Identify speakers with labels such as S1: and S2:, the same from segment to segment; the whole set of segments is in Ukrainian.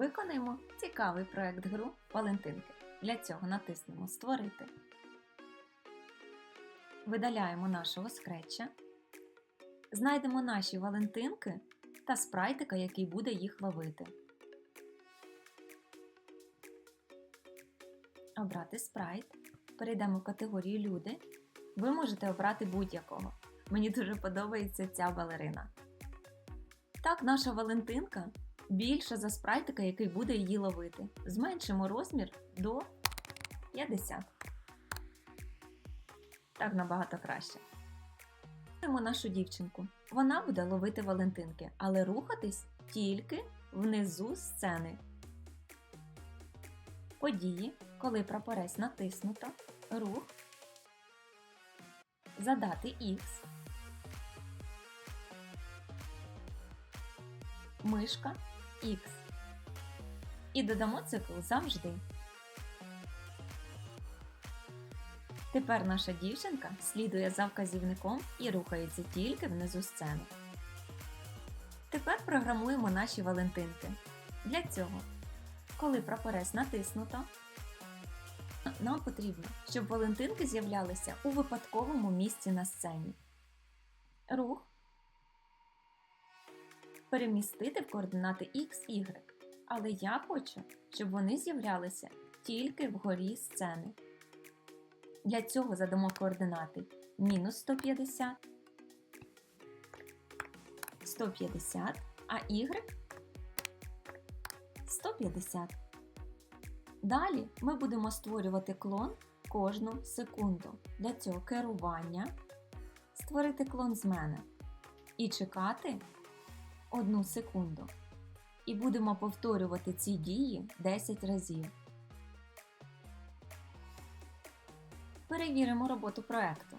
S1: Виконаємо цікавий проект гру Валентинки. Для цього натиснемо Створити. Видаляємо нашого скретча. Знайдемо наші Валентинки та спрайтика, який буде їх ловити. Обрати спрайт. Перейдемо в категорію Люди. Ви можете обрати будь-якого. Мені дуже подобається ця балерина. Так, наша Валентинка більша за спрайтика, який буде її ловити. Зменшимо розмір до 50. Так набагато краще. Беремо нашу дівчинку. Вона буде ловити Валентинки, але рухатись тільки внизу сцени. Події, коли прапорець натиснуто, рух, задати X, мишка X. І додамо цикл завжди. Тепер наша дівчинка слідує за вказівником і рухається тільки внизу сцени. Тепер програмуємо наші валентинки. Для цього, коли прапорець натиснуто, нам потрібно, щоб валентинки з'являлися у випадковому місці на сцені. Рух перемістити в координати X, Y. Але я хочу, щоб вони з'являлися тільки вгорі сцени. Для цього задамо координати мінус 150, 150, а Y 150. Далі ми будемо створювати клон кожну секунду. Для цього керування, створити клон з мене і чекати одну секунду. І будемо повторювати ці дії 10 разів. Перевіримо роботу проекту.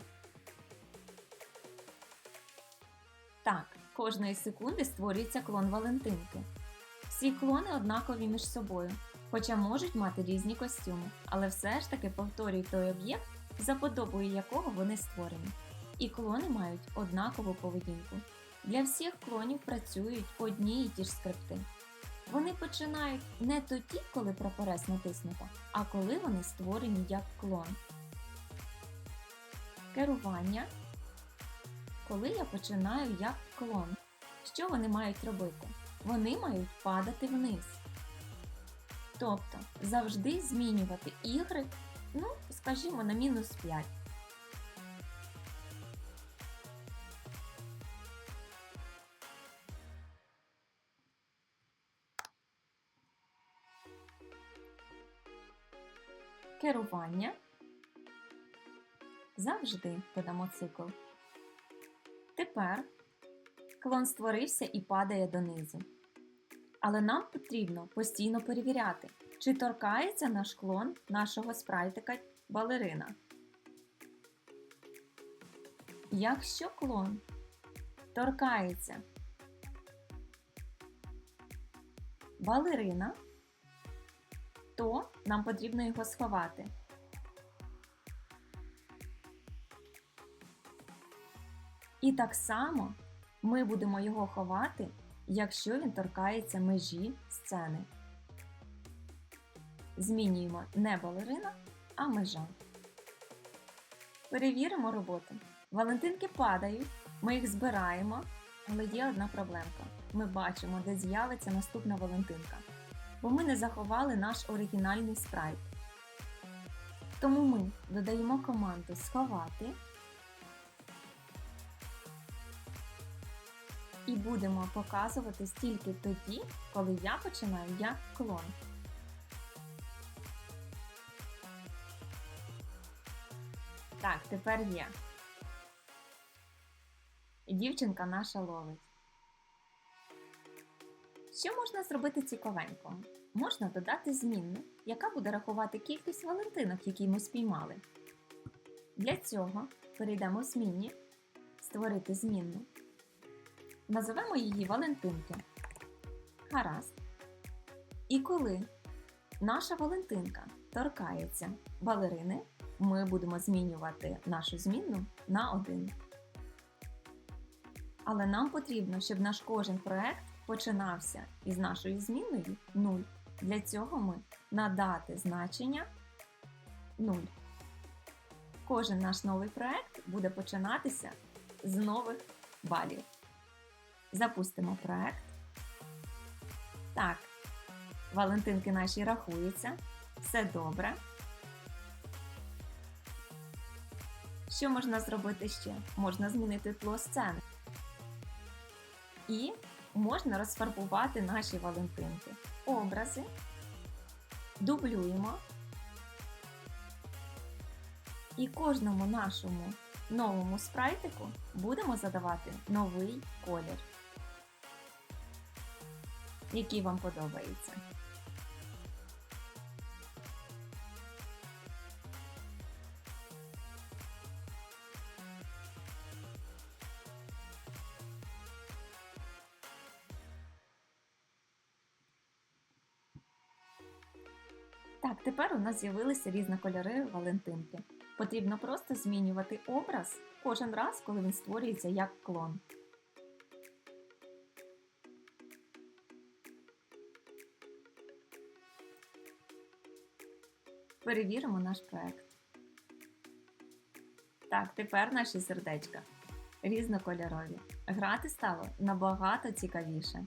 S1: Так, кожної секунди створюється клон Валентинки. Всі клони однакові між собою, хоча можуть мати різні костюми, але все ж таки повторюють той об'єкт, за подобою якого вони створені. І клони мають однакову поведінку. Для всіх клонів працюють одні й ті ж скрипти. Вони починають не тоді, коли прапорець натиснуто, а коли вони створені як клон. Керування. Коли я починаю як клон. Що вони мають робити? Вони мають падати вниз. Тобто завжди змінювати Y, ну, скажімо, на мінус 5. Керування. Завжди додамо цикл. Тепер клон створився і падає донизу. Але нам потрібно постійно перевіряти, чи торкається наш клон нашого спрайтика балерина. Якщо клон торкається балерина, то нам потрібно його сховати. І так само ми будемо його ховати, якщо він торкається межі сцени. Змінюємо не балерина, а межа. Перевіримо роботу. Валентинки падають, ми їх збираємо, але є одна проблемка. Ми бачимо, де з'явиться наступна Валентинка. Бо ми не заховали наш оригінальний спрайт. Тому ми додаємо команду Сховати. і будемо показуватись тільки тоді, коли я починаю як клон. Так, тепер є. Дівчинка наша ловить. Що можна зробити цікавенького? Можна додати змінну, яка буде рахувати кількість валентинок, які ми спіймали. Для цього перейдемо в змінні, створити змінну. Називемо її Валентинки. Гаразд. І коли наша Валентинка торкається балерини, ми будемо змінювати нашу змінну на один. Але нам потрібно, щоб наш кожен проект починався із нашою зміною 0. Для цього ми надати значення 0. Кожен наш новий проект буде починатися з нових балів. Запустимо проект. Так, Валентинки наші рахуються. Все добре. Що можна зробити ще? Можна змінити тло сцени. І можна розфарбувати наші Валентинки. Образи. Дублюємо. І кожному нашому новому спрайтику будемо задавати новий колір, який вам подобається. Так, тепер у нас з'явилися різнокольори Валентинки. Потрібно просто змінювати образ кожен раз, коли він створюється як клон. Перевіримо наш проект. Так, тепер наші сердечка різнокольорові. Грати стало набагато цікавіше.